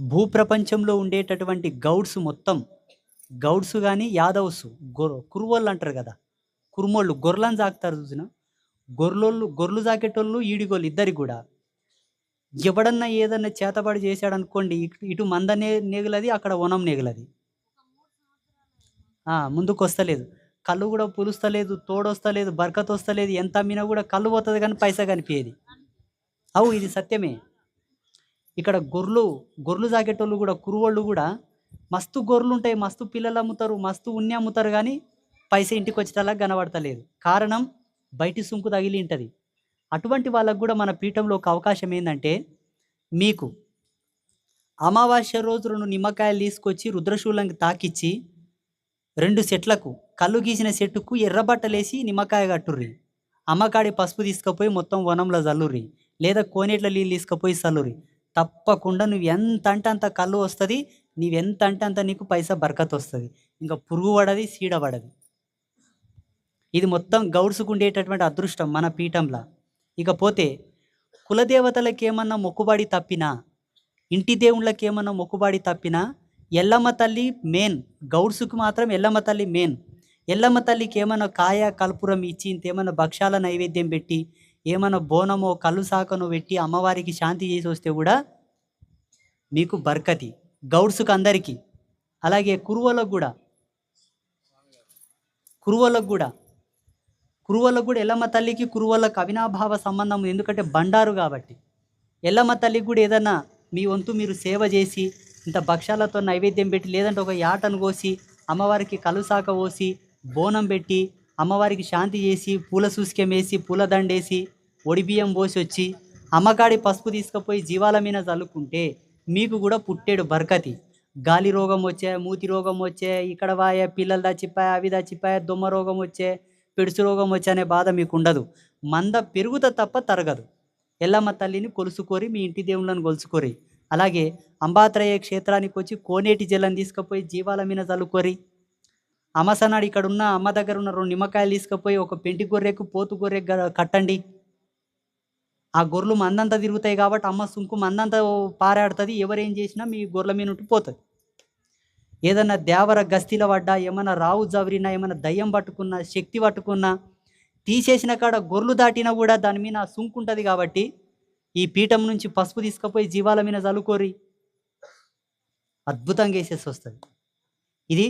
భూప్రపంచంలో ఉండేటటువంటి గౌడ్స్ మొత్తం. గౌడ్స్ కానీ యాదవ్స్ గొర్ కురువోళ్ళు అంటారు కదా. కురుమోళ్ళు గొర్రెలను సాకుతారు చూసిన. గొర్రెలు గొర్రెలు సాకేటోళ్ళు ఈడిగోళ్ళు ఇద్దరికి కూడా. ఎవడన్నా ఏదన్నా చేతబడి చేశాడు అనుకోండి ఇటు ఇటు మంద నే నేగులది అక్కడ వనం నేగులది. ముందుకు వస్తలేదు కళ్ళు కూడా పులుస్తలేదు తోడొస్తలేదు బరకత్ వస్తలేదు ఎంత అమ్మినా కూడా కళ్ళు పోతుంది కానీ పైసా కనిపించేది అవు ఇది సత్యమే. ఇక్కడ గొర్రెలు గొర్రెలు తాగేటోళ్ళు కూడా కురువాళ్ళు కూడా మస్తు గొర్రెలు ఉంటాయి మస్తు పిల్లలు అమ్ముతారు మస్తు ఉన్ని అమ్ముతారు కానీ పైస ఇంటికి వచ్చేటలా కనబడతలేదు. కారణం బయటి సుంకు తగిలి ఉంటుంది. అటువంటి వాళ్ళకు కూడా మన పీఠంలో ఒక అవకాశం ఏంటంటే మీకు అమావాస్య రోజు రెండు నిమ్మకాయలు తీసుకొచ్చి రుద్రశూలంకి తాకిచ్చి రెండు సెట్లకు కళ్ళు గీసిన చెట్టుకు ఎర్రబట్టలేసి నిమ్మకాయ కట్టుర్రి. అమ్మకాడి పసుపు తీసుకుపోయి మొత్తం వనంలో చల్లుర్రి లేదా కోనేట్ల నీళ్ళు తీసుకుపోయి చల్లుర్రి తప్పకుండా నువ్వు ఎంత అంటే అంత కళ్ళు వస్తుంది నీవెంత అంటే అంత నీకు పైసా బరకత్ వస్తుంది. ఇంకా పురుగు పడది సీడ పడది. ఇది మొత్తం గౌడ్సుకుండేటటువంటి అదృష్టం మన పీఠంలో. ఇకపోతే కులదేవతలకు ఏమన్నా మొక్కుబడి తప్పినా ఇంటి దేవుళ్ళకి ఏమన్నా మొక్కుబడి తప్పినా ఎల్లమ్మ తల్లి మెయిన్ గౌడ్సుకు మాత్రం ఎల్లమ్మ తల్లి మెయిన్. ఎల్లమ్మ తల్లికి ఏమైనా కాయ కల్పురం ఇచ్చి ఇంతేమైనా భక్షాల నైవేద్యం పెట్టి ఏమైనా బోనమో కళ్ళు సాకనో పెట్టి అమ్మవారికి శాంతి చేసి వస్తే కూడా మీకు బర్కతి గౌడ్సుకు అందరికీ. అలాగే కురువలకు కూడా. కురువలకు కూడా. కురువలకు కూడా ఎల్లమ్మ తల్లికి కురువలకు అవినాభావ సంబంధం ఎందుకంటే బండారు కాబట్టి. ఎల్లమ్మ తల్లికి కూడా ఏదన్నా మీ వంతు మీరు సేవ చేసి ఇంత భక్షాలతో నైవేద్యం పెట్టి లేదంటే ఒక యాటను కోసి అమ్మవారికి కలుసాక పోసి బోనం పెట్టి అమ్మవారికి శాంతి చేసి పూల సూస్కెం వేసి పూల దండేసి ఒడిబియ్యం పోసి వచ్చి అమ్మకాడి పసుపు తీసుకుపోయి జీవాల మీద చల్లుకుంటే మీకు కూడా పుట్టేడు బర్కతి. గాలి రోగం వచ్చే మూతి రోగం వచ్చే ఇక్కడ వాయే పిల్లలు దచ్చిపాయ అవి దచ్చిపాయ దొమ్మ రోగం వచ్చే పిడుసు రోగం వచ్చే అనే బాధ మీకు ఉండదు. మంద పెరుగుత తప్ప తరగదు. ఎల్లమ్మ తల్లిని కొలుసుకోరి మీ ఇంటి దేవుళ్ళని కొలుసుకోరి అలాగే అంబాత్రయ క్షేత్రానికి వచ్చి కోనేటి జలం తీసుకుపోయి జీవాల మీద చల్లుకోరి అమసనాడు ఇక్కడ ఉన్న అమ్మ దగ్గర ఉన్న రెండు నిమ్మకాయలు తీసుకుపోయి ఒక పెంటి గొర్రెకు పోతు గొర్రెకు కట్టండి. ఆ గొర్రెలు మందంతా తిరుగుతాయి కాబట్టి అమ్మ సుంకు మందంతా పారాడుతుంది. ఎవరేం చేసినా మీ గొర్రెల మీద ఉంటే పోతుంది. ఏదన్నా దేవర గస్తీల పడ్డా ఏమైనా రావు జవరినా ఏమైనా దయ్యం పట్టుకున్నా శక్తి పట్టుకున్నా తీసేసిన కాడ గొర్రెలు దాటినా కూడా దాని మీద సుంకు ఉంటుంది కాబట్టి ఈ పీఠం నుంచి పసుపు తీసుకుపోయి జీవాల మీద చల్లుకోరి అద్భుతంగా వేసేసి వస్తుంది. ఇది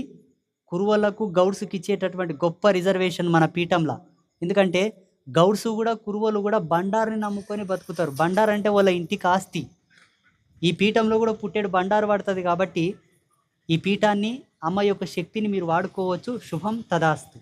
కురువలకు గౌడ్స్కి ఇచ్చేటటువంటి గొప్ప రిజర్వేషన్ మన పీఠంలో. ఎందుకంటే గౌడ్స్ కూడా కురువలు కూడా బండారుని నమ్ముకొని బతుకుతారు. బండారు అంటే వాళ్ళ ఇంటికి ఆస్తి ఈ పీఠంలో కూడా పుట్టేడు బండారు పడుతుంది కాబట్టి ఈ పీఠాన్ని అమ్మ యొక్క శక్తిని మీరు వాడుకోవచ్చు. శుభం తదాస్తు.